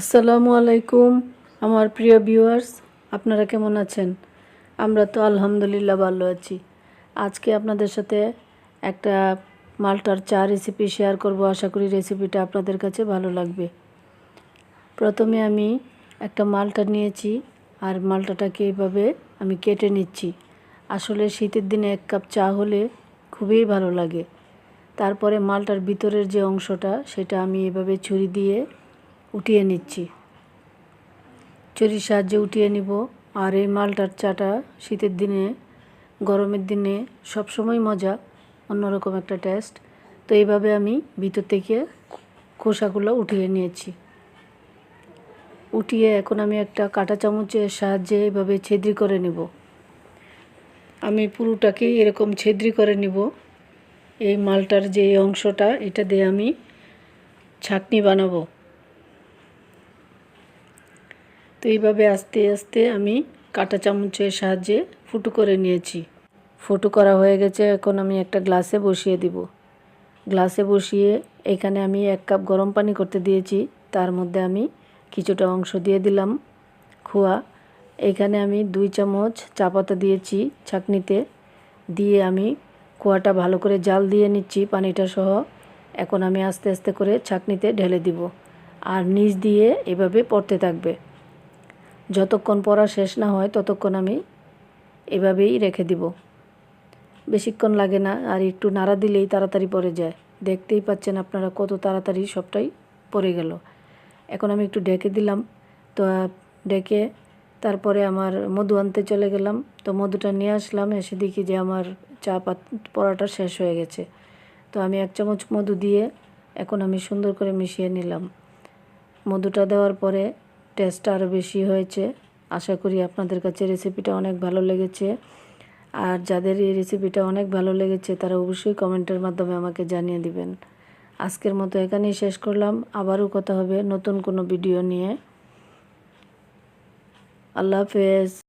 আসসালামু আলাইকুম, আমার প্রিয় ভিউয়ার্স আপনারা কেমন আছেন? আমরা তো আলহামদুলিল্লাহ ভালো আছি। আজকে আপনাদের সাথে একটা মালটার চা রেসিপি শেয়ার করব। আশা করি রেসিপিটা আপনাদের কাছে ভালো লাগবে। প্রথমে আমি একটা মালটা নিয়েছি আর মালটাটাকে এইভাবে আমি কেটে নিচ্ছি। আসলে শীতের দিনে এক কাপ চা হলে খুবই ভালো লাগে। তারপরে মালটার ভিতরের যে অংশটা, সেটা আমি এভাবে ছুরি দিয়ে উঠিয়ে নিচ্ছি। চুরির সাহায্যে উঠিয়ে নিব। আর এই মালটার চাটা শীতের দিনে, গরমের দিনে সবসময় মজা, অন্যরকম একটা টেস্ট তো এইভাবে আমি ভিতর থেকে খোসাগুলো উঠিয়ে নিয়েছি। উঠিয়ে এখন আমি একটা কাঁটা চামচের সাহায্যে এইভাবে ছেদ্রি করে নেব। আমি পুরোটাকেই এরকম ছেদ্রি করে নিব। এই মালটার যে অংশটা, এটা দিয়ে আমি ছাকনি বানাবো। তো এইভাবে আস্তে আস্তে আমি কাঁটা চামচের সাহায্যে ফুটো করে নিয়েছি। ফুটো করা হয়ে গেছে, এখন আমি একটা গ্লাসে বসিয়ে দিব। গ্লাসে বসিয়ে এখানে আমি এক কাপ গরম পানি করতে দিয়েছি, তার মধ্যে আমি কিছুটা অংশ দিয়ে দিলাম খোয়া। এখানে আমি দুই চামচ চা পাতা দিয়েছি ছাকনিতে, দিয়ে আমি খোয়াটা ভালো করে জাল দিয়ে নিচ্ছি পানিটা সহ। এখন আমি আস্তে আস্তে করে ছাকনিতে ঢেলে দিব। আর নিচ দিয়ে এভাবে পড়তে থাকবে। যতক্ষণ পড়া শেষ না হয়, ততক্ষণ আমি এভাবেই রেখে দিব। বেশিক্ষণ লাগে না, আর একটু নাড়া দিলেই তাড়াতাড়ি পড়ে যায়। দেখতেই পাচ্ছেন আপনারা কত তাড়াতাড়ি সবটাই পড়ে গেল। এখন আমি একটু ডেকে দিলাম। তো ডেকে তারপরে আমার মধু আনতে চলে গেলাম। তো মধুটা নিয়ে আসলাম, এসে দেখি যে আমার চা পাত পড়াটা শেষ হয়ে গেছে। তো আমি এক চামচ মধু দিয়ে এখন আমি সুন্দর করে মিশিয়ে নিলাম। মধুটা দেওয়ার পরে টেস্টটা আরও বেশি হয়েছে। আশা করি আপনাদের কাছে রেসিপিটা অনেক ভালো লেগেছে। আর যাদের এই রেসিপিটা অনেক ভালো লেগেছে, তারা অবশ্যই কমেন্টের মাধ্যমে আমাকে জানিয়ে দিবেন। আজকের মতো এখানেই শেষ করলাম। আবারও কথা হবে নতুন কোনো ভিডিও নিয়ে। আল্লাহ হাফেজ।